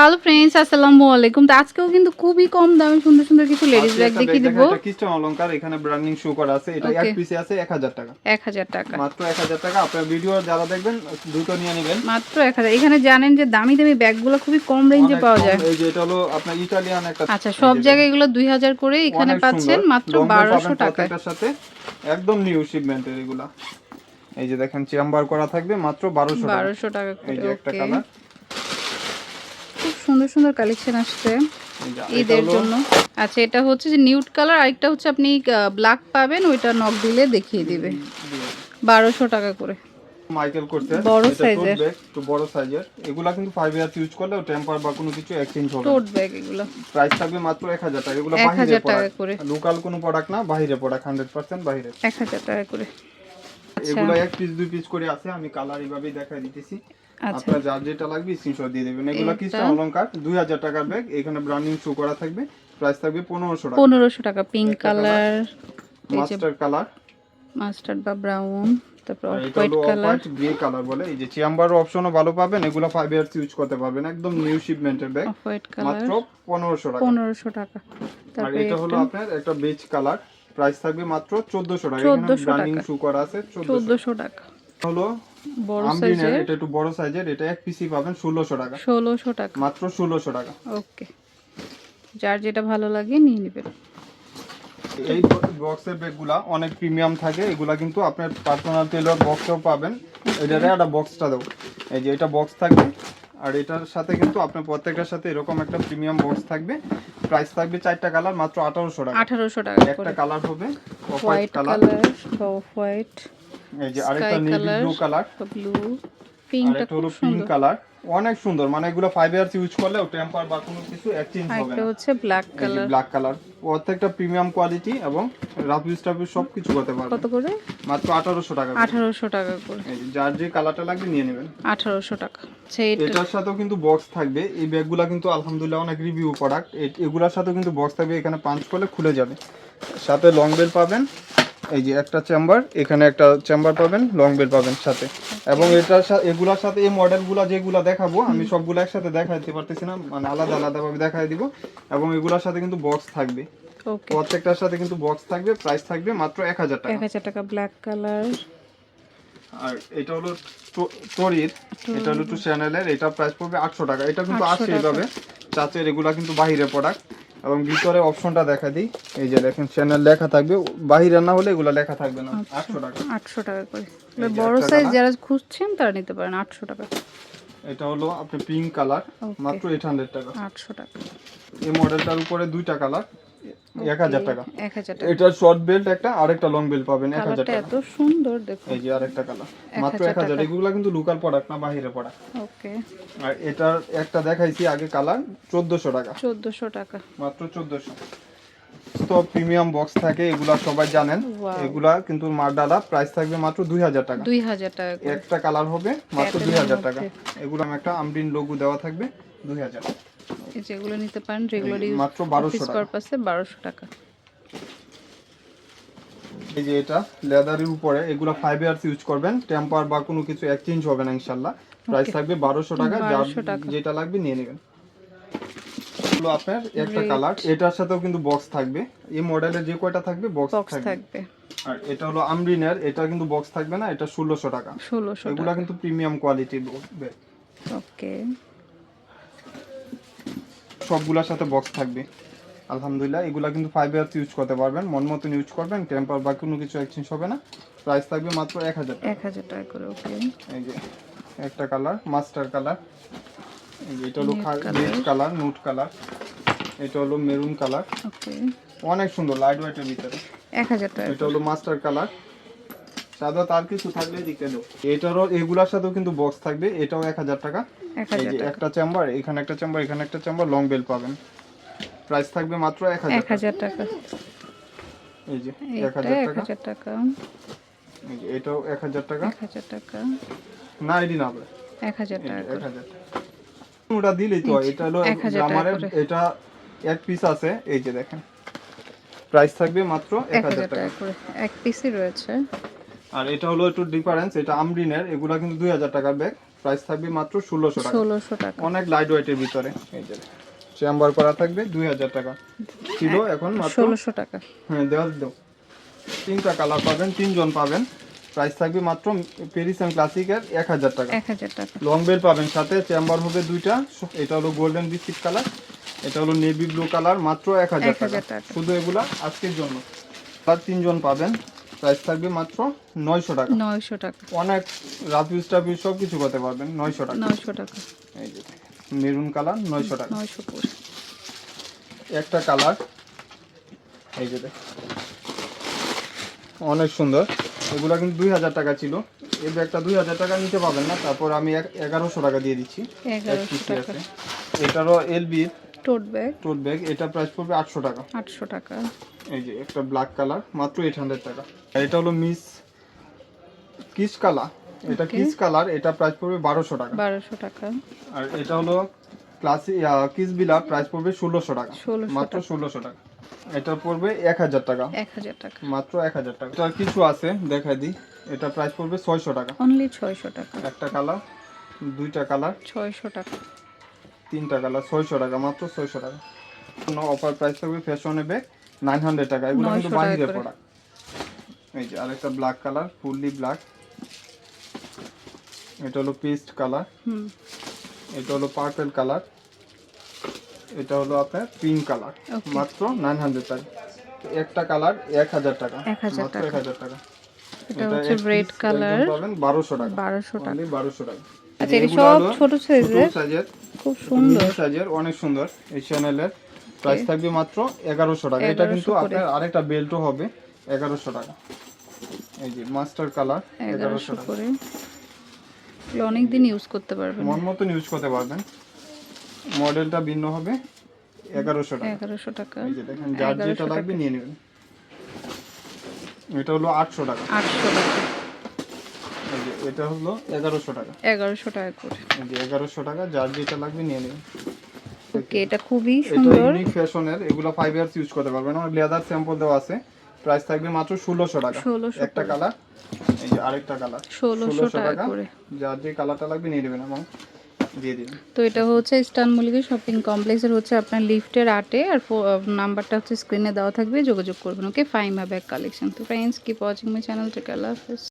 Hello friends আসসালামু আলাইকুম। তো আজকেও কিন্তু খুবই কম দামে সুন্দর সুন্দর কিছু লেডিস ব্যাগ দেখিয়ে দিব। কিস্টন অলংকার এখানে ব্র্যান্ডিং শো করা আছে এটা এক পিসে আছে 1000 টাকা। এক হাজার টাকা। মাত্র 1000 টাকা আপনার ভিডিও যারা দেখবেন দ্রুত নিয়ে নেবেন। মাত্র এক হাজার। এখানে জানেন যে দামি দামি ব্যাগগুলো খুবই কম রেঞ্জে পাওয়া যায়। এই যে এটা হলো আপনার ইতালিয়ান একটা আচ্ছা সব জায়গায় এগুলো দুই হাজার করে এখানে পাচ্ছেন মাত্র Long bell বারোশো পাবেন সাথে একদম নিউ শিপমেন্টের এগুলা। এই যে দেখেন চেম্বার করা থাকবে মাত্র 1200 টাকা। বারোশো টাকা এই যে একটা কালার সুন্দর সুন্দর কালেকশন আসছে ঈদের জন্য। আচ্ছা এটা হচ্ছে যে নিউট কালার আরেকটা হচ্ছে আপনি ব্ল্যাক পাবেন ওইটা নক দিলে দেখিয়ে দিবে। বারোশো টাকা করে। মাইকেল করতে বড় একটু বড় সাইজের এগুলা কিন্তু 5 ইয়ার্স ইউজ করলে টেম্পার বা কোনো কিছু এক্সচেঞ্জ হবে। টোট ব্যাগ এগুলো। প্রাইস থাকবে মাত্র 1000 টাকা। এগুলো 1000 টাকা প্রোডাক্ট করে। লোকাল কোনো প্রোডাক্ট না বাইরে প্রোডাক্ট 100% বাইরে এক হাজার টাকা করে। এগুলো এক পিস দুই পিস করে আছে আমি কালার এইভাবেই দেখাই দিতেছি। আচ্ছা। আপনার যার যেটা লাগবে স্ক্রিনশট দিয়ে দেবেন। এগুলো কিস্টন অলংকার 2000 টাকার ব্যাগ এখানে ব্র্যান্ডিং শো করা থাকবে। প্রাইস থাকবে 1500 টাকা। পনেরোশো টাকা pink colour master colour mustard বা ব্রাউন তারপর হোয়াইট কালার গ্রে কালার বলে। এই যে চেম্বার অপশনও ভালো পাবেন এগুলো 5 ইয়ার্স ইউজ করতে পারবেন। একদম নিউ শিপমেন্টের ব্যাগ হোয়াইট কালার মাত্র 1500 টাকা। পনেরোশো টাকা। আর এটা হলো আপনার একটা বেজ কালার প্রাইস থাকবে মাত্র 1400 টাকা। 1400 এখানে ব্র্যান্ডিং টাকা। করা আছে 1400 টাকা। হলো বড় সাইজের এটা একটু বড় সাইজের এটা এক পিসি পাবেন 1600 টাকা। ষোলোশো টাকা। মাত্র 1600 টাকা। ওকে। যার যেটা ভালো লাগে নিয়ে নেবেন। এই বক্সের ব্যাগগুলা অনেক প্রিমিয়াম থাকে এগুলা কিন্তু আপনার পার্সোনাল টেলর বক্সও পাবেন। এটারে একটা বক্সটা দেবো এই যে এটা বক্স থাকবে আর এটার সাথে কিন্তু আপনার প্রত্যেকটার সাথে এরকম একটা প্রিমিয়াম বক্স থাকবে। প্রাইস থাকবে চারটা কালার মাত্র আঠারোশো টাকা। আঠারোশো টাকা একটা কালার হবে হোয়াইট কালার হোয়াইট এই যে আরেকটা নেভি ব্লু কালার ব্লু পিঙ্কটা খুব পিঙ্ক কালার অনেক সুন্দর। মানে এগুলো ফাইভ ইয়ার্স ইউজ করলেও টেম্পার বা কোনো কিছু এক্সচেঞ্জ হবে আরেকটা না। হচ্ছে ব্ল্যাক যে কালার ব্ল্যাক কালার প্রত্যেকটা প্রিমিয়াম কোয়ালিটি এবং রাফিউজ টাফিউজ সব কিছু করতে পারবে। কত করে? মাত্র আঠারোশো টাকা করে। আঠারোশো টাকা করে। যার যে কালারটা লাগবে নিয়ে নেবেন। আঠারোশো টাকা। আচ্ছা এটার সাথেও কিন্তু বক্স থাকবে। এই ব্যাগগুলা কিন্তু আলহামদুলিল্লাহ অনেক রিভিউ প্রোডাক্ট এগুলোর সাথেও কিন্তু বক্স থাকবে। এখানে পাঞ্চ করলে খুলে যাবে। সাথে লং বেল পাবেন। এই যে একটা চেম্বার এখানে একটা চেম্বার পাবেন লং বেল পাবেন সাথে। এবং এটার সাথে এগুলার সাথে এই মডেলগুলো যেগুলো দেখাবো আমি সবগুলো একসাথে দেখাইতে পারতেছি না মানে আলাদা আলাদা ভাবে দেখাই দিব। এবং এগুলোর সাথে কিন্তু বক্স থাকবে। ওকে প্রত্যেকটার সাথে কিন্তু বক্স থাকবে প্রাইস থাকবে মাত্র এক হাজার টাকা। এক হাজার টাকা ব্ল্যাক কালার আর এটা হলো তরির এটা হলো টু চ্যানেলের এটা প্রাইস পড়বে আটশো টাকা। এটা কিন্তু 800 আসে এইভাবে চাচের এগুলা কিন্তু বাহিরে প্রোডাক্ট এবং ভিতরে অপশনটা দেখা দিই। এই যে দেখেন চ্যানেল লেখা থাকবে। বাহিরে না হলে এগুলো লেখা থাকবে না। আটশো টাকা। আটশো টাকা করে। বড় সাইজ যারা খুঁজছেন তারা নিতে পারেন আটশো টাকা। এটা হলো আপনি পিঙ্ক কালার মাত্র এইট হান্ড্রেড টাকা। আটশো টাকা। এই মডেলটার উপরে দুইটা কালার এক হাজার টাকা। এক হাজার টাকা। এটা শর্ট বেল্ট একটা আরেকটা লং বেল্ট পাবেন এক হাজার টাকা। এত সুন্দর দেখুন। এই যে আরেকটা কালার মাত্র এক হাজার। এগুলা কিন্তু লোকাল প্রোডাক্ট না বাহিরে প্রোডাক্ট ওকে আর এটার একটা দেখাইছি আগে কালার চোদ্দশো টাকা। চোদ্দোশো টাকা। মাত্র চোদ্দশো। তো প্রিমিয়াম বক্স থাকে এগুলা সবাই জানেন. এগুলা কিন্তু মারডালা প্রাইস থাকবে মাত্র দুই হাজার টাকা। দুই হাজার টাকা একটা কালার হবে মাত্র দুই হাজার টাকা। এগুলো আমি একটা আমরিন লোগো দেওয়া থাকবে দুই হাজার। যেগুলো নিতে পারেন রেগুলার ইউজ মাত্র বারোশো অফিস টাকা। পারপাসে বারোশো টাকা। এই যে এটা লেদারের উপরে এগুলো ফাইভ ইয়ার্স ইউজ করবেন টেম্পার বা কোনো কিছু এক্সচেঞ্জ হবে না ইনশাল্লাহ প্রাইস থাকবে বারোশো টাকা যার 1200 টাকা। যেটা লাগবে নিয়ে নেবেন। এগুলো আপনার একটা কালার এটার সাথেও কিন্তু বক্স থাকবে। এই মডেলের যে কয়টা থাকবে বক্স থাকবে। আর এটা হলো আমরিনের এটা কিন্তু বক্স থাকবে না এটা ষোলোশো টাকা। ষোলোশো এগুলা কিন্তু প্রিমিয়াম কোয়ালিটির ওকে সবগুলোর সাথে বক্স থাকবে। আলহামদুলিল্লাহ এগুলা কিন্তু ফাইভ ইয়ার্স ইউজ করতে পারবেন। মন মতন ইউজ করবেন টেম্পার বা কোনো কিছু এক্সচেঞ্জ হবে না। প্রাইস থাকবে মাত্র এক হাজার এক হাজার টাকা করে ওকে এই যে একটা কালার মাস্টার কালার এটা হলো. বেজ কালার নুট কালার এটা হলো মেরুন কালার ওকে অনেক সুন্দর লাইট ওয়েটের ভিতরে। এক হাজার টাকা এটা হলো মাস্টার কালার সাদা তার কিছু থাকলে দিকে দেবো এটারও এগুলার সাথেও কিন্তু বক্স থাকবে এটাও এক হাজার টাকা এই যে একটা চেম্বার এখানে একটা চেম্বার এখানে একটা চেম্বার লং বেল পাবেন প্রাইস থাকবে মাত্র এক হাজার টাকা এই যে এক হাজার টাকা হাজার টাকা এই যে এটাও এক হাজার টাকা এক হাজার টাকা না এটি না এক হাজার টাকা এক হাজার টাকা ওটা দিলেই তো এটা হলো গ্রামারের এটা এক পিস আছে এই যে দেখেন প্রাইস থাকবে মাত্র এক হাজার টাকা এক পিসই রয়েছে আর এটা হলো একটু ডিফারেন্স এটা আমরিনের এগুলা কিন্তু দুই হাজার টাকার ব্যাগ প্রাইস থাকবে মাত্র ষোলোশো টাকা। ষোলোশো টাকা। অনেক লাইট ওয়েটের ভিতরে এই যে। চেম্বার করা থাকবে দুই হাজার টাকা। ছিল এখন মাত্র ষোলোশো টাকা। হ্যাঁ দেওয়া দাও তিনটা কালার পাবেন তিনজন পাবেন। প্রাইস থাকবে মাত্র পেরিসান ক্লাসিকের এক হাজার টাকা। এক হাজার টাকা। লং বেল পাবেন সাথে চেম্বার হবে দুইটা এটা হলো গোল্ডেন বিস্কিট কালার এটা হলো নেভি ব্লু কালার মাত্র এক হাজার টাকা হাজার টাকা। শুধু এগুলা আজকের জন্য। তার তিনজন পাবেন। প্রাইস থাকবে মাত্র নয়শো টাকা। নয়শো টাকা। অনেক রাফ ইউজ টাফ সব কিছু করতে পারবেন নয়শো টাকা। নয়শো টাকা। এই যে মেরুন কালার নয়শো টাকা। নয়শো একটা কালার এই যে। অনেক সুন্দর। এগুলো কিন্তু দুই হাজার টাকা ছিল। এই ব্যাগটা দুই হাজার টাকা নিতে পাবেন না তারপর আমি এগারোশো টাকা দিয়ে দিচ্ছি। এগারোশো টাকা। এটারও LB tote bag tote bag এটা প্রাইস পড়বে আটশো টাকা। আটশো টাকা। এই যে একটা ব্ল্যাক কালার মাত্র এইট হান্ড্রেড টাকা। আর এটা হলো মিস কিস কালার এটা কিস কালার এটা প্রাইস পড়বে বারোশো টাকা। বারোশো টাকা। আর এটা হলো ক্লাসি কিস বিলা প্রাইস পড়বে ষোলোশো টাকা। মাত্র ষোলোশো টাকা। এটা পড়বে এক হাজার টাকা। এক হাজার টাকা। মাত্র এক হাজার টাকা। এটা কিছু আছে দেখাই দিই। এটা প্রাইস পড়বে ছয়শো টাকা। অনলি ছয়শো টাকা। একটা কালার দুইটা কালার ছয়শো টাকা। তিনটা কালার ছয়শো টাকা মাত্র ছয়শো টাকা। কোনো অফার প্রাইস থাকবে ফ্যাশনে ব্যাগ নাইন হান্ড্রেড টাকা। এগুলো কিন্তু 900 টাকা বাহিরের করে। প্রোডাক্ট এই যে আরেকটা ব্ল্যাক কালার ফুললি ব্ল্যাক এটা হলো পেস্ট কালার এটা হলো পার্পেল কালার এটা হলো আপনার পিঙ্ক কালার মাত্র নাইন হান্ড্রেড টাকা। একটা কালার এক হাজার টাকা। মাত্র এক হাজার টাকা। এটা হচ্ছে color, পাবেন বারোশো টাকা। বারোশো টাকা। অনলি বারোশো টাকা। আচ্ছা সব ছোট সাইজের খুব সুন্দর। সাইজের অনেক সুন্দর এই চ্যানেলের প্রাইস থাকবে মাত্র এগারোশো টাকা। এটা কিন্তু আপনার আরেকটা বেল্টও হবে এগারোশো টাকা। এই যে মাস্টার কালার এগারোশো করে। অনেকদিন ইউজ করতে পারবেন। মন মতন ইউজ করতে পারবেন। মডেলটা ভিন্ন হবে এগারোশো টাকা। এগারোশো টাকা। এই যে দেখেন যার যেটা লাগবে নিয়ে নেবেন। এটা হলো আটশো টাকা। আটশো টাকা। এটা হলো এগারোশো টাকা। এগারোশো টাকা করে। এগারোশো টাকা যার যেটা লাগবে নিয়ে নেবেন ওকে এটা খুবই এটা সুন্দর। ইউনিক ফ্যাশনের এগুলো ফাইভ ইয়ার্স ইউজ করতে পারবেন অনেক লেদার স্যাম্পল দেওয়া আছে। প্রাইস থাকবে মাত্র ষোলোশো টাকা। 1600 একটা কালার এই যে আরেকটা কালার ষোলোশো টাকা করে। যার যে কালারটা লাগবে নিয়ে নেবেন এবং তো এটা হচ্ছে ইস্টার্ন মল্লিকা শপিং কমপ্লেক্সের হচ্ছে আপনার লিফটের আটে। আর নাম্বারটা হচ্ছে স্ক্রিনে দেওয়া থাকবে। যোগাযোগ করবেন। ওকে ফাইমা ব্যাগ কালেকশন তো friends keep watching my channel take আল্লাহ হাফেজ